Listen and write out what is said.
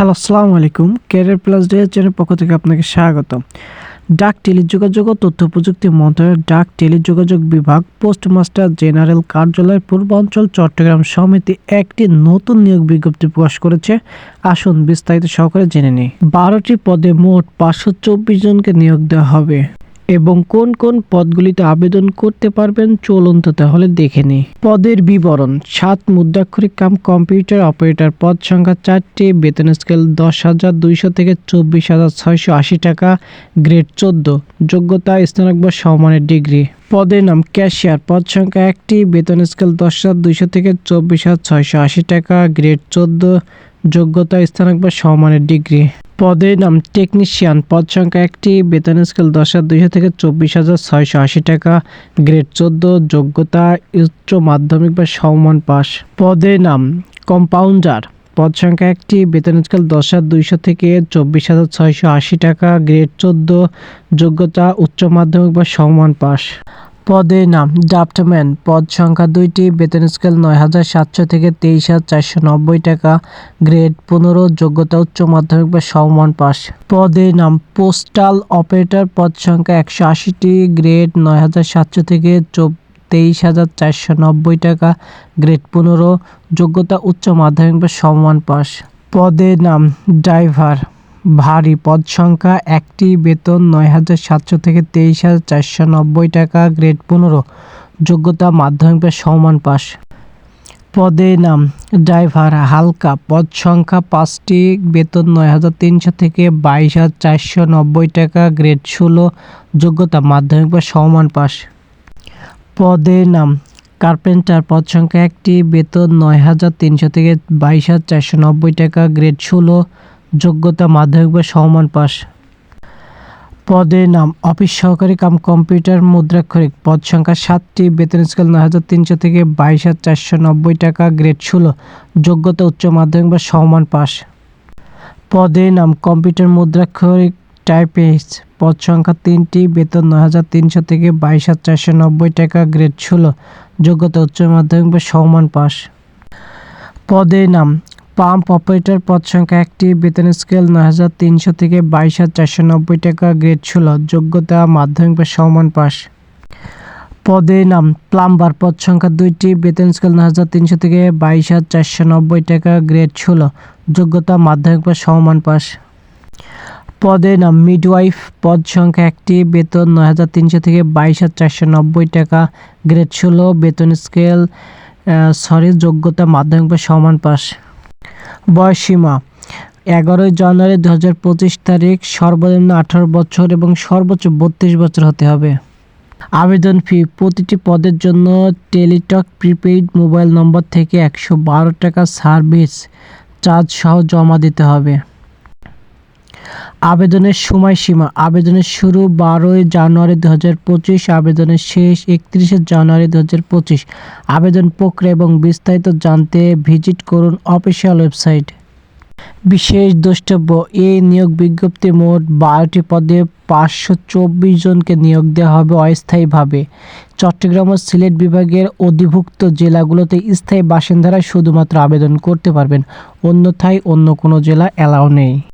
Hello, আসসালামু আলাইকুম। Career plus day channel পক্ষ থেকে আপনাকে স্বাগত। ডাক টেলিযোগাযোগ ও তথ্য প্রযুক্তি মন্ত্রণালয়ের ডাক টেলিযোগাযোগ বিভাগ পোস্টমাস্টার জেনারেল কার্যালয়ের পূর্বাঞ্চল, চট্টগ্রাম সমিতি একটি নতুন নিয়োগ বিজ্ঞপ্তি প্রকাশ করেছে। আসুন বিস্তারিত সহকারে জেনে নিই। বারোটি পদে মোট পাঁচশো চব্বিশ জনকে নিয়োগ দেওয়া হবে। এবং কোন কোন পদগুলিতে আবেদন করতে পারবেন চলুন তো তাহলে দেখে নিই। পদের বিবরণ, সাত মুদ্রাক্ষরিক কাম, কম্পিউটার অপারেটর, পদ সংখ্যা চারটি, বেতন স্কেল দশ হাজার দুইশো থেকে চব্বিশ হাজার ছয়শো আশি টাকা, গ্রেড চোদ্দ, যোগ্যতা, স্নাতক বা সমমানের ডিগ্রি। পদের নাম, ক্যাশিয়ার, পদ সংখ্যা একটি, বেতন স্কেল দশ হাজার দুইশো থেকে চব্বিশ হাজার ছয়শো আশি টাকা, গ্রেড চোদ্দ যোগ্যতা স্থানক বা সমমানের ডিগ্রি। পদের নাম টেকনিশিয়ান পদ সংখ্যা একটি। বেতন স্কেল দশ হাজার দুইশো থেকে চব্বিশ হাজার ছয়শো আশি টাকা। গ্রেড চোদ্দ। যোগ্যতা, উচ্চ মাধ্যমিক বা সমমান পাস পদের নাম কম্পাউন্ডার পদ সংখ্যা একটি। বেতন স্কেল দশ হাজার দুইশো থেকে চব্বিশ হাজার ছয়শো আশি টাকা। গ্রেড চোদ্দ। যোগ্যতা, উচ্চ মাধ্যমিক বা সমমান পাস পদের নাম ড্রাফটম্যান পদ সংখ্যা দুইটি, বেতন স্কেল নয় হাজার সাতশো থেকে তেইশ হাজার চারশো নব্বই টাকা, গ্রেড পনেরো, যোগ্যতা উচ্চ মাধ্যমিক বা সমমান পাস পদের নাম পোস্টাল অপারেটর, পদ সংখ্যা একশো আশিটি, গ্রেড নয় হাজার সাতশো থেকে তেইশ হাজার চারশো নব্বই টাকা, গ্রেড পনেরো, যোগ্যতা উচ্চ মাধ্যমিক বা সমমান পাস পদের নাম ড্রাইভার ভারী পদ সংখ্যা একটি বেতন নয় হাজার সাতশো থেকে তেইশ হাজার চারশো নব্বই টাকা, গ্রেড পনেরো, যোগ্যতা মাধ্যমিক বা সমান পাস। পদের নাম, ড্রাইভার হালকা, পদ সংখ্যা পাঁচটি, বেতন নয় হাজার তিনশো থেকে বাইশ হাজার চারশো নব্বই টাকা, গ্রেড ষোলো, যোগ্যতা মাধ্যমিক বা সমান পাস। পদের নাম, কার্পেন্টার, পদ সংখ্যা একটি, বেতন নয় হাজার তিনশো থেকে বাইশ হাজার চারশো নব্বই টাকা, গ্রেড ষোলো যোগ্যতা মাধ্যমিক বা সমমান পাস। পদের নাম, অফিস সহকারী কাম, কম্পিউটার মুদ্রাক্ষরিক। পদ সংখ্যা সাতটি, বেতন স্কেল নয় হাজার তিনশো থেকে বাইশ হাজার চারশো নব্বই টাকা, গ্রেড ষোলো। যোগ্যতা উচ্চ মাধ্যমিক বা সমমান পাস। পদের নাম, কম্পিউটার মুদ্রাক্ষরিক টাইপিস্ট পদ সংখ্যা তিনটি, বেতন নয় হাজার তিনশো থেকে বাইশ হাজার চারশো নব্বই টাকা, গ্রেড ষোলো। যোগ্যতা উচ্চ মাধ্যমিক বা সমমান পাস। পদের নাম পাম্প অপারেটর পদ সংখ্যা একটি। বেতন স্কেল নয় হাজার তিনশো থেকে বাইশ হাজার চারশো নব্বই টাকা। গ্রেড ষোলো, যোগ্যতা, মাধ্যমিক বা সমান পাস। পদের নাম, প্লাম্বার পদ সংখ্যা দুইটি। বেতন স্কেল নয় হাজার তিনশো থেকে বাইশ হাজার চারশো নব্বই টাকা। গ্রেড ষোলো, যোগ্যতা, মাধ্যমিক বা সমান পাস। পদের নাম, মিডওয়াইফ পদ সংখ্যা একটি। বেতন নয় হাজার তিনশো থেকে বাইশ হাজার চারশো নব্বই টাকা। গ্রেড ষোলো, বেতন স্কেল সরি, যোগ্যতা, মাধ্যমিক বা সমান পাস। বয়সীমা। এগারোই জানুয়ারি দু হাজার পঁচিশ তারিখ সর্বনিম্ন আঠারো বছর এবং সর্বোচ্চ বত্রিশ বছর হতে হবে। আবেদন ফি, প্রতিটি পদের জন্য টেলিটক প্রিপেইড মোবাইল নম্বর থেকে একশো বারো টাকা সার্ভিস চার্জ সহ জমা দিতে হবে। আবেদনের সময়সীমা। আবেদনের শুরু বারোই জানুয়ারি দু হাজার পঁচিশ, আবেদনের শেষ একত্রিশে জানুয়ারি দু হাজার পঁচিশ। আবেদন প্রক্রিয়া এবং বিস্তারিত জানতে ভিজিট করুন অফিসিয়াল ওয়েবসাইট। বিশেষ দ্রষ্টব্য, এই নিয়োগ বিজ্ঞপ্তি মোট বারোটি পদে পাঁচশো চব্বিশ জনকে নিয়োগ দেওয়া হবে অস্থায়ীভাবে। চট্টগ্রাম ও সিলেট বিভাগের অধিভুক্ত জেলাগুলোতে স্থায়ী বাসিন্দারা শুধুমাত্র আবেদন করতে পারবেন, অন্যথায় অন্য কোনো জেলা অ্যালাও নেই।